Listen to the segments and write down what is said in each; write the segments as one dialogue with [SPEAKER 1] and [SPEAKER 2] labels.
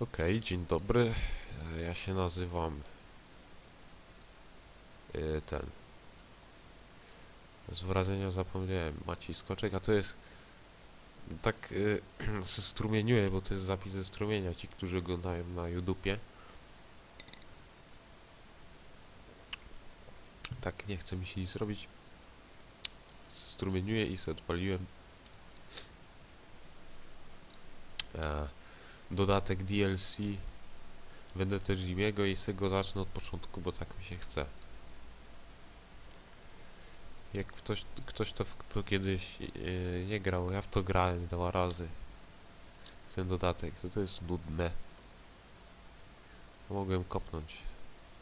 [SPEAKER 1] Okej, dzień dobry. E, Ja się nazywam e, ten. Z wrażenia zapomniałem. Maciej Skoczek, a to jest tak e, se strumieniuję, bo to jest zapis ze strumienia. Ci, którzy oglądają na YouTubie. Tak nie chce mi się nic robić. Strumieniuję i sobie odpaliłem. E, dodatek DLC Vendetta Jimmy'ego i z tego zacznę od początku, bo tak mi się chce. Jak ktoś, ktoś to, to kiedyś yy, nie grał, ja w to grałem dwa razy. Ten dodatek, to to jest nudne. Mogłem kopnąć,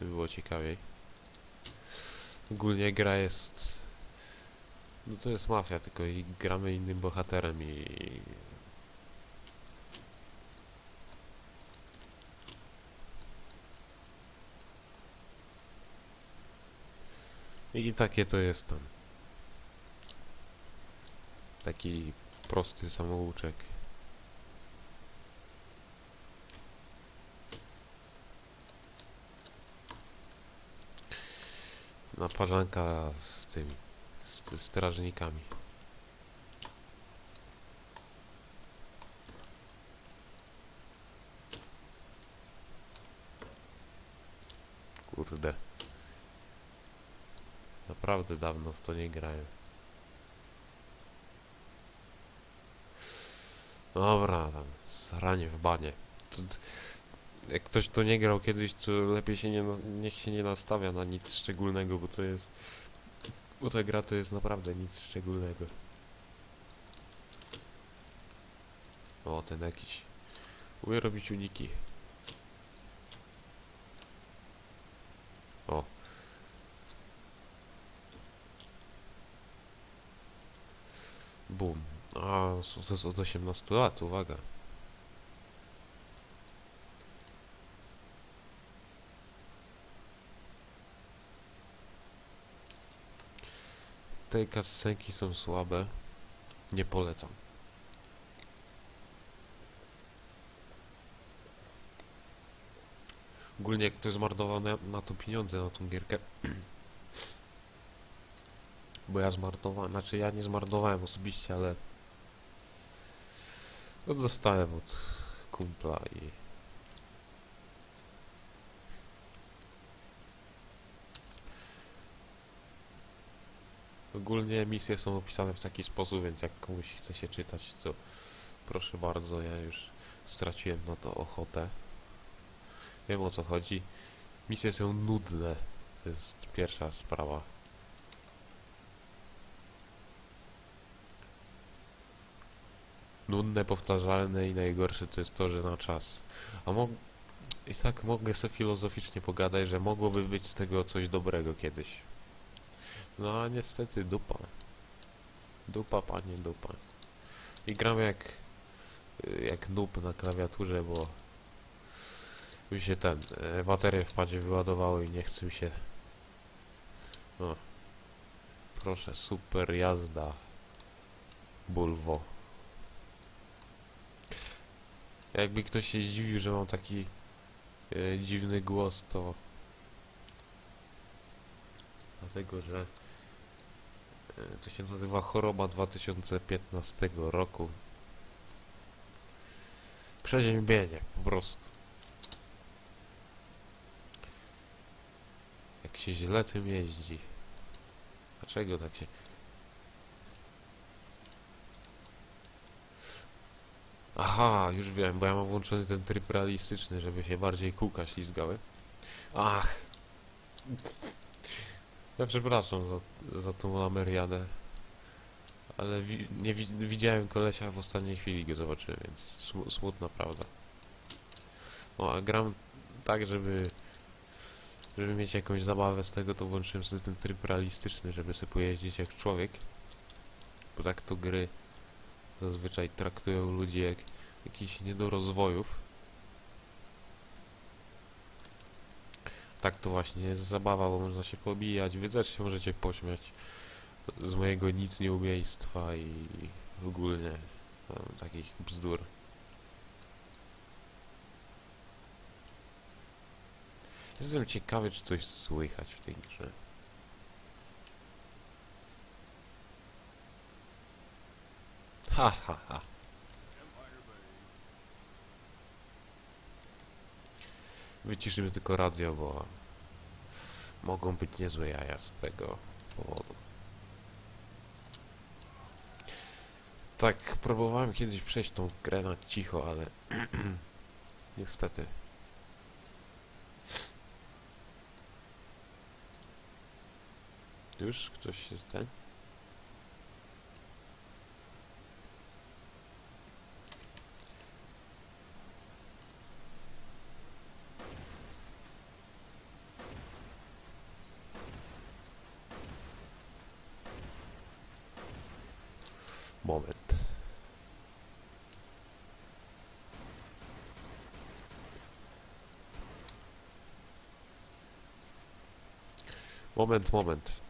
[SPEAKER 1] by było ciekawiej. Ogólnie gra jest... No to jest mafia, tylko i gramy innym bohaterem i I takie to jest tam. Taki prosty samouczek. Naparzanka z tymi, z, z strażnikami. Kurde. Naprawdę dawno w to nie grałem. Dobra, tam, saranie w banie. Jak ktoś to nie grał kiedyś, to lepiej się nie, niech się nie nastawia na nic szczególnego, bo to jest... Bo ta gra to jest naprawdę nic szczególnego. O, ten jakiś... Umie robić uniki. O, Bum. A, s- to jest od 18 lat, uwaga. Te cutscenki są słabe. Nie polecam. Ogólnie jak ktoś zmarnował na, na to pieniądze, na tą gierkę. Bo ja zmarnowałem, znaczy ja nie zmarnowałem osobiście, ale no dostałem od kumpla i ogólnie misje są opisane w taki sposób, więc jak komuś chce się czytać, to proszę bardzo, ja już straciłem na to ochotę. Wiem o co chodzi. Misje są nudne. To jest pierwsza sprawa. nudne, powtarzalne i najgorsze to jest to, że na czas. A mo i tak mogę sobie filozoficznie pogadać, że mogłoby być z tego coś dobrego kiedyś. No a niestety dupa. Dupa, panie, dupa. I gram jak jak noob na klawiaturze, bo mi się ten e, baterie w padzie wyładowały i nie chce mi się no proszę, super jazda Bulwo Jakby ktoś się zdziwił, że mam taki e, dziwny głos, to dlatego, że to się nazywa choroba 2015 roku. Przeziębienie, po prostu. Jak się źle tym jeździ. Dlaczego tak się... Aha, już wiem, bo ja mam włączony ten tryb realistyczny, żeby się bardziej kółka ślizgały. Ach! Ja przepraszam za, za tą lameriadę. Ale wi nie wi widziałem kolesia w ostatniej chwili go zobaczyłem, więc smu smutna prawda. No a gram tak, żeby żeby mieć jakąś zabawę z tego, to włączyłem sobie ten tryb realistyczny, żeby sobie pojeździć jak człowiek. Bo tak to gry zazwyczaj traktują ludzi jak jakichś niedorozwojów. Tak to właśnie jest zabawa, bo można się pobijać, wy też się możecie pośmiać z mojego nic nieumiejstwa i ogólnie takich bzdur. Jestem ciekawy, czy coś słychać w tej grze. Ha, ha, ha. Wyciszymy tylko radio, bo mogą być niezłe jaja z tego powodu. Tak, próbowałem kiedyś przejść tą grę na cicho, ale niestety. Już ktoś się ten? Moment. Moment, moment.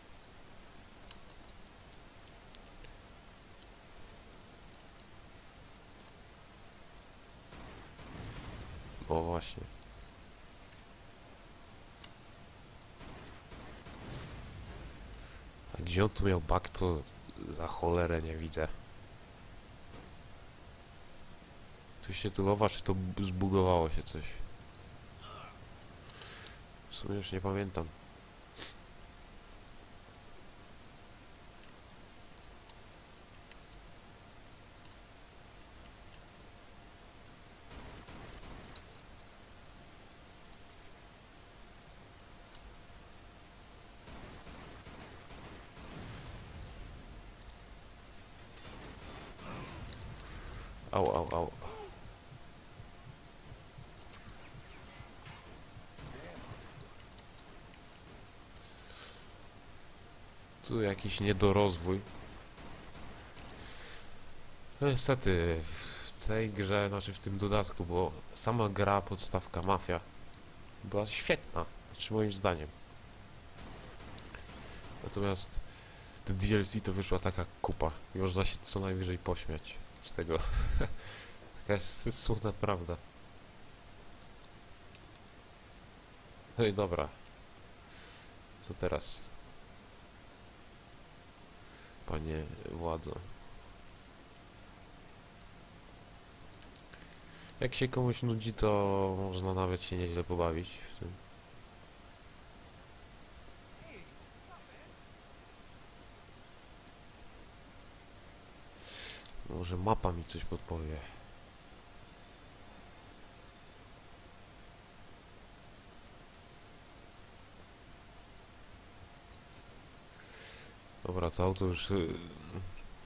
[SPEAKER 1] O właśnie. A gdzie on tu miał bug, to za cholerę nie widzę. Tu się tu chowa, czy to zbugowało się coś? W sumie już nie pamiętam. Tu jakiś niedorozwój. No niestety, w tej grze, znaczy w tym dodatku, bo sama gra, podstawka Mafia była świetna, znaczy moim zdaniem. Natomiast te DLC to wyszła taka kupa można się co najwyżej pośmiać z tego. Taka jest smutna prawda. No i dobra. Co teraz? Panie władzo. Jak się komuś nudzi, to można nawet się nieźle pobawić w tym. Może mapa mi coś podpowie. Dobra, to już y,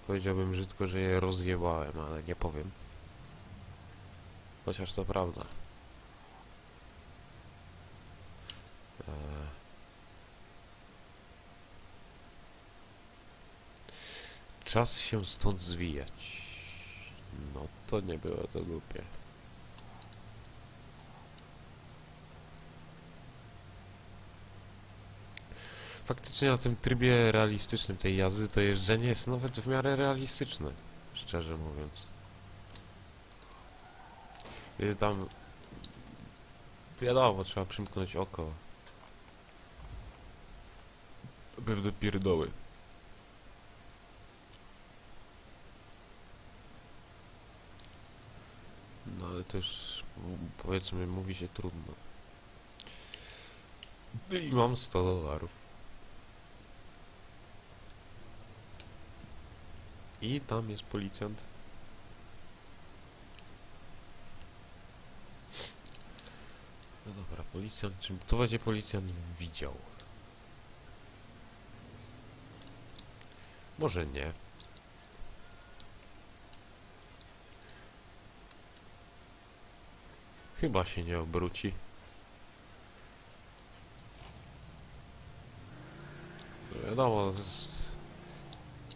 [SPEAKER 1] powiedziałbym brzydko, że je rozjebałem, ale nie powiem. Chociaż to prawda. Eee. Czas się stąd zwijać. No to nie było to głupie. Faktycznie na tym trybie realistycznym tej jazdy to jeżdżenie jest nawet w miarę realistyczne, szczerze mówiąc. Kiedy tam... Wiadomo, trzeba przymknąć oko. Pewne pierdoły. No ale też powiedzmy mówi się trudno. I mam 100 dolarów. I tam jest policjant. No dobra, policjant, czym to będzie policjant widział? Może nie. Chyba się nie obróci. No Wiadomo, z...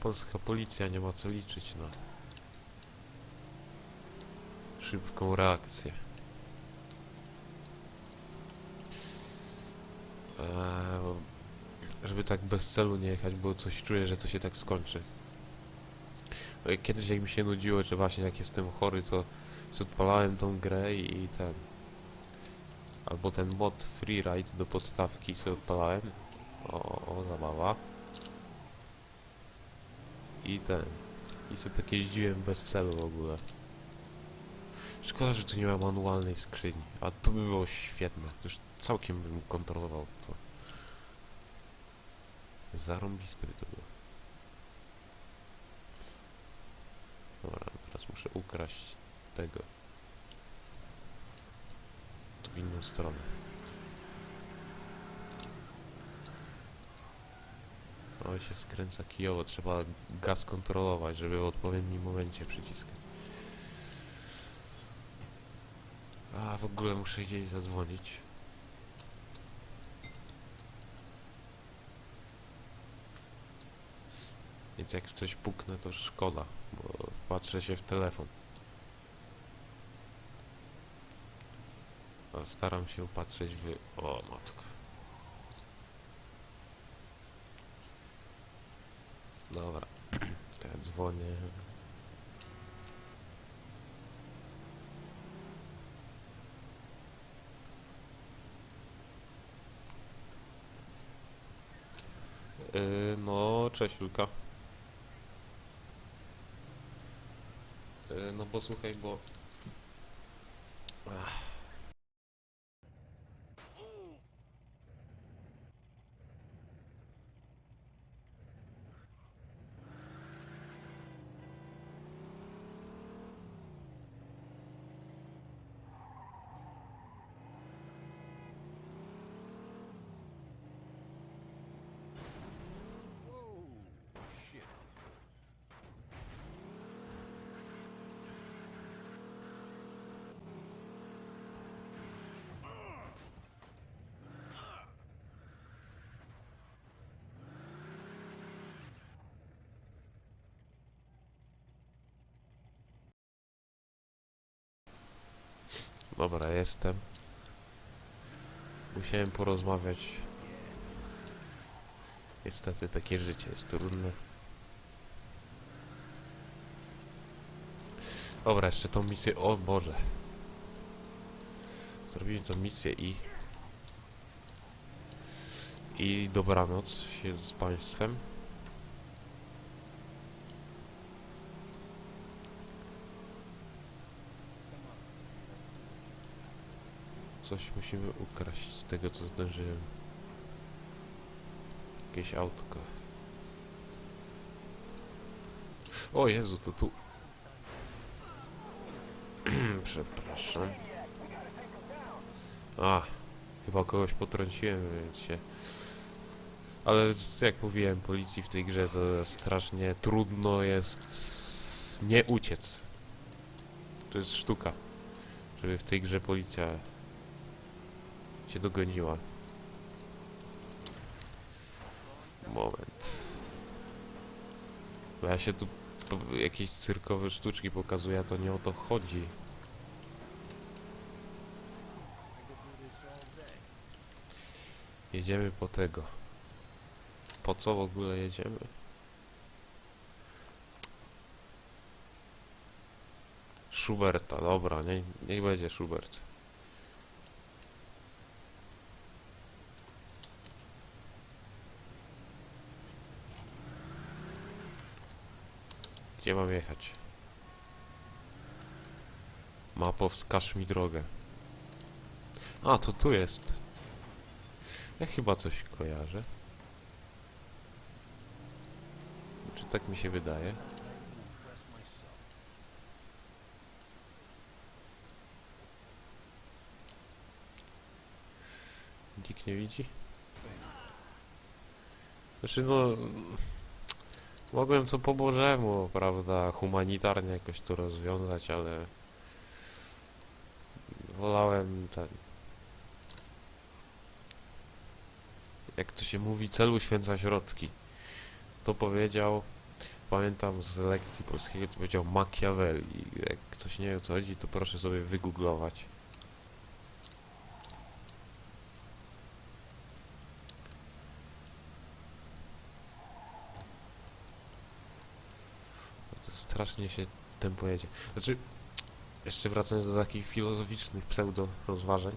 [SPEAKER 1] polska policja nie ma co liczyć na szybką reakcję. Eee, żeby tak bez celu nie jechać, bo coś czuję, że to się tak skończy. E, Kiedyś jak mi się nudziło, że właśnie jak jestem chory, to sobie odpalałem tą grę i, i ten... Albo ten mod Freeride do podstawki sobie odpalałem. O, o, zabawa. I ten... I sobie tak jeździłem bez celu w ogóle. Szkoda, że tu nie ma manualnej skrzyni, a to by było świetne. Już całkiem bym kontrolował to. Zarąbiste by to było. Dobra, teraz muszę ukraść tego. Tu w inną stronę. Oj, się skręca kijowo, trzeba gaz kontrolować, żeby w odpowiednim momencie przyciskać. A, w ogóle muszę gdzieś zadzwonić. Więc jak coś puknę, to szkoda, bo patrzę się w telefon. A staram się patrzeć w... O, matko. Dobra, to ja dzwonię. Yy, no, cześć Julka. Yy, no bo słuchaj, bo... Ach. Dobra, jestem. Musiałem porozmawiać. Niestety takie życie jest trudne. Dobra, jeszcze tą misję. O Boże. Zrobiliśmy tą misję i. I dobranoc się z Państwem. Coś musimy ukraść z tego, co zdążyłem. Jakieś autko. O Jezu, to tu. Przepraszam. A, chyba kogoś potrąciłem, więc się... Ale jak mówiłem, policji w tej grze to strasznie trudno jest nie uciec. To jest sztuka, żeby w tej grze policja cię dogoniła. Moment. Bo ja się tu jakieś cyrkowe sztuczki pokazuję, a to nie o to chodzi. Jedziemy po tego. Po co w ogóle jedziemy? Schuberta, dobra, nie, niech będzie Schubert. Gdzie mam jechać? Mapo, wskaż mi drogę. A, to tu jest. Ja chyba coś kojarzę. Czy tak mi się wydaje? Nikt nie widzi? Znaczy no... Mogłem co po Bożemu, prawda, humanitarnie jakoś to rozwiązać, ale... Wolałem ten... Jak to się mówi, celu święca środki. To powiedział, pamiętam z lekcji polskiego, to powiedział Machiavelli. Jak ktoś nie wie o co chodzi, to proszę sobie wygooglować. Strasznie się tempo jedzie. Znaczy, jeszcze wracając do takich filozoficznych pseudo rozważań,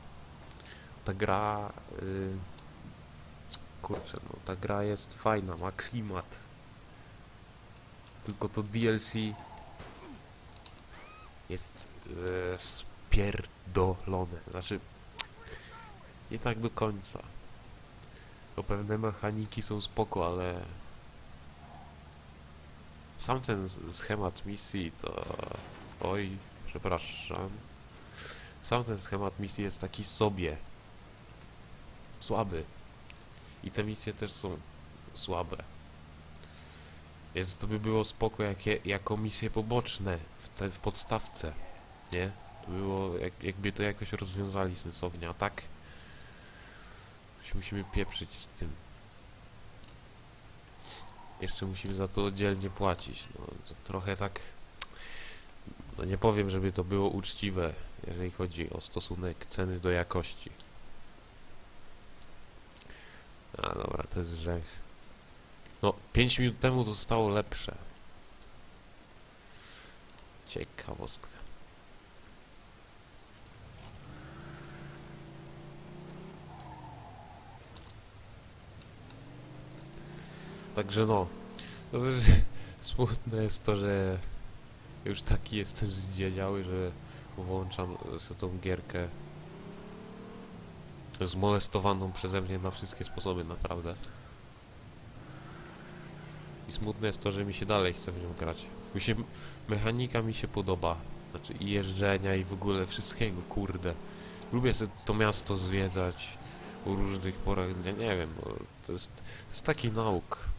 [SPEAKER 1] ta gra, y, kurczę, no ta gra jest fajna, ma klimat. Tylko to DLC jest y, spierdolone. Znaczy, nie tak do końca. Bo pewne mechaniki są spoko, ale sam ten schemat misji to... Oj, przepraszam. Sam ten schemat misji jest taki sobie. Słaby. I te misje też są słabe. Jest to by było spoko jakie, jako misje poboczne w, te, w podstawce. Nie? To było, jak, jakby to jakoś rozwiązali sensownie, a tak się musimy pieprzyć z tym. Jeszcze musimy za to oddzielnie płacić. No, to trochę tak. No nie powiem, żeby to było uczciwe, jeżeli chodzi o stosunek ceny do jakości. A dobra, to jest grzech. No, 5 minut temu to zostało lepsze. Ciekawostka. Także no, smutne jest to, że już taki jestem zdziedziały, że włączam sobie tą gierkę zmolestowaną przeze mnie na wszystkie sposoby naprawdę. I smutne jest to, że mi się dalej chce w nią grać. Mi się, mechanika mi się podoba. Znaczy i jeżdżenia i w ogóle wszystkiego, kurde. Lubię sobie to miasto zwiedzać o różnych porach dnia, nie wiem, to jest, to jest taki nauk.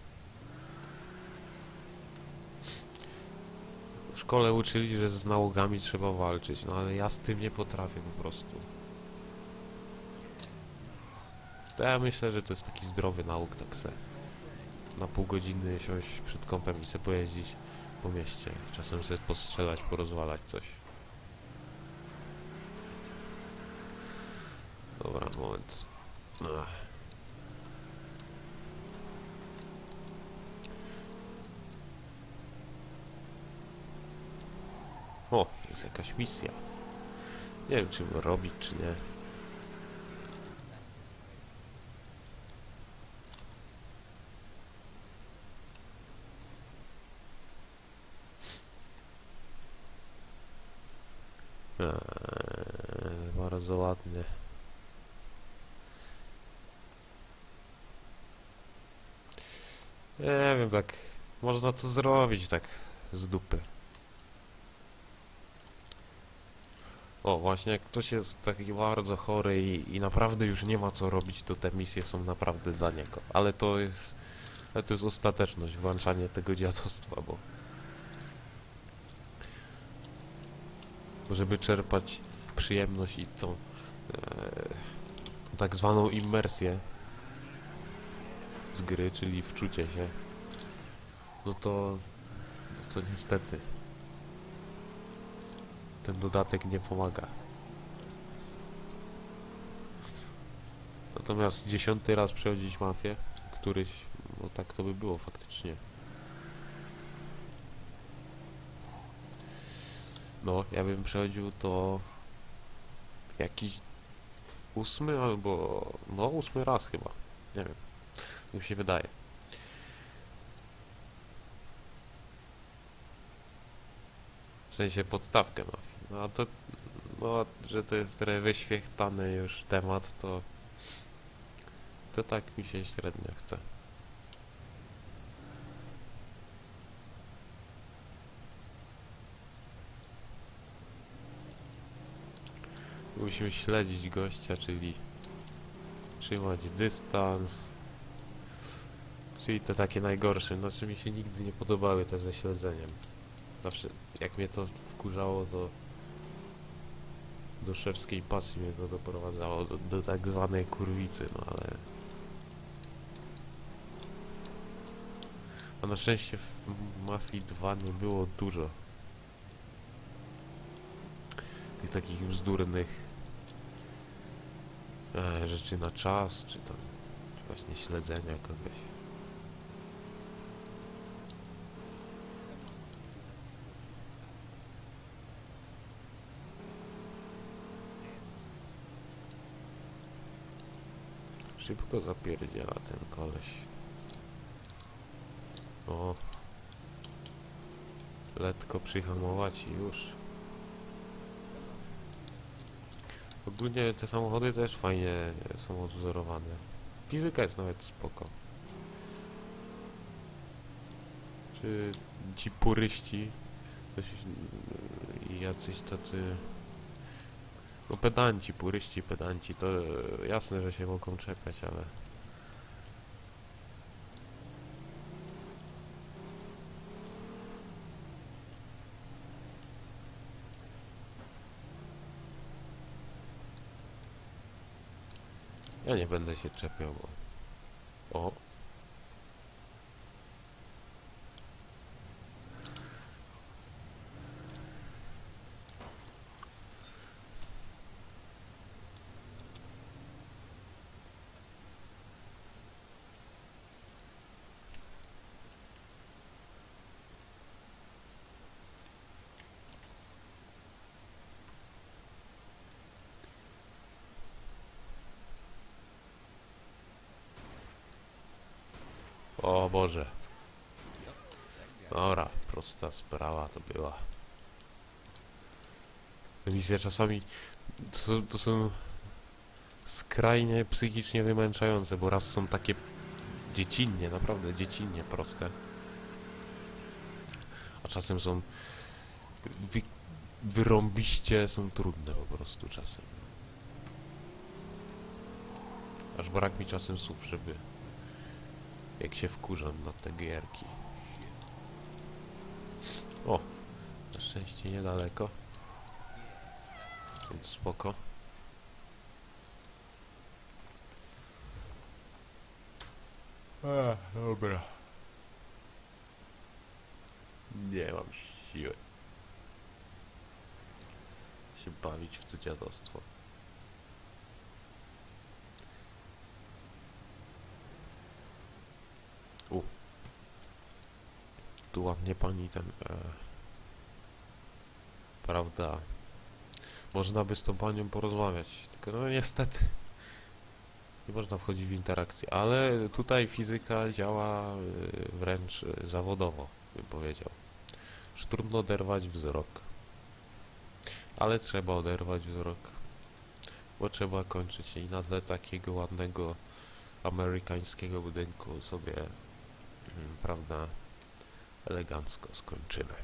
[SPEAKER 1] Szkole uczyli, że z nałogami trzeba walczyć, no ale ja z tym nie potrafię po prostu. To ja myślę, że to jest taki zdrowy nauk, tak se na pół godziny siąść przed kąpem i sobie pojeździć po mieście. Czasem sobie postrzelać, porozwalać coś. Dobra, moment. Ach. O, jest jakaś misja. Nie wiem, czy ją robić, czy nie. Eee, bardzo ładnie. Nie wiem, tak można to zrobić tak z dupy. O, właśnie jak ktoś jest taki bardzo chory i, i naprawdę już nie ma co robić, to te misje są naprawdę dla niego. Ale to jest, ale to jest ostateczność, włączanie tego dziadostwa, bo żeby czerpać przyjemność i tą e, tak zwaną immersję z gry, czyli wczucie się, no to, no to niestety ten dodatek nie pomaga. Natomiast dziesiąty raz przechodzić mafię, któryś, no tak to by było faktycznie. No, ja bym przechodził to jakiś ósmy albo no ósmy raz chyba. Nie wiem. Tak mi się wydaje. W sensie podstawkę mafii. No to no, że to jest trochę wyświechtany już temat, to to tak mi się średnio chce. Musimy śledzić gościa, czyli trzymać dystans. Czyli to takie najgorsze. Znaczy mi się nigdy nie podobały te ze śledzeniem. Zawsze jak mnie to wkurzało, to do szewskiej pasji mnie to doprowadzało do, do tak zwanej kurwicy, no ale... A na szczęście w Mafii 2 nie było dużo tych takich bzdurnych e, rzeczy na czas, czy tam właśnie śledzenia kogoś. Szybko zapierdziela ten koleś. O. Letko przyhamować i już. Ogólnie te samochody też fajnie są odwzorowane. Fizyka jest nawet spoko. Czy ci puryści jacyś tacy no pedanci, puryści, pedanci, to jasne, że się mogą czepiać, ale ja nie będę się czepiał, bo o Boże. Dobra, prosta sprawa to była. Te misje czasami to, są- to są skrajnie psychicznie wymęczające, bo raz są takie dziecinnie, naprawdę dziecinnie proste. A czasem są wy, wyrąbiście są trudne po prostu czasem. Aż brak mi czasem słów, żeby jak się wkurzam na te gierki. O! Na szczęście niedaleko. Więc spoko. A, dobra. Nie mam siły się bawić w to dziadostwo. Tu ładnie pani ten... E, prawda. Można by z tą panią porozmawiać. Tylko no niestety. Nie można wchodzić w interakcję. Ale tutaj fizyka działa e, wręcz e, zawodowo, bym powiedział. Już trudno oderwać wzrok. Ale trzeba oderwać wzrok. Bo trzeba kończyć i na tle takiego ładnego amerykańskiego budynku sobie, mm, prawda, elegancko skończymy.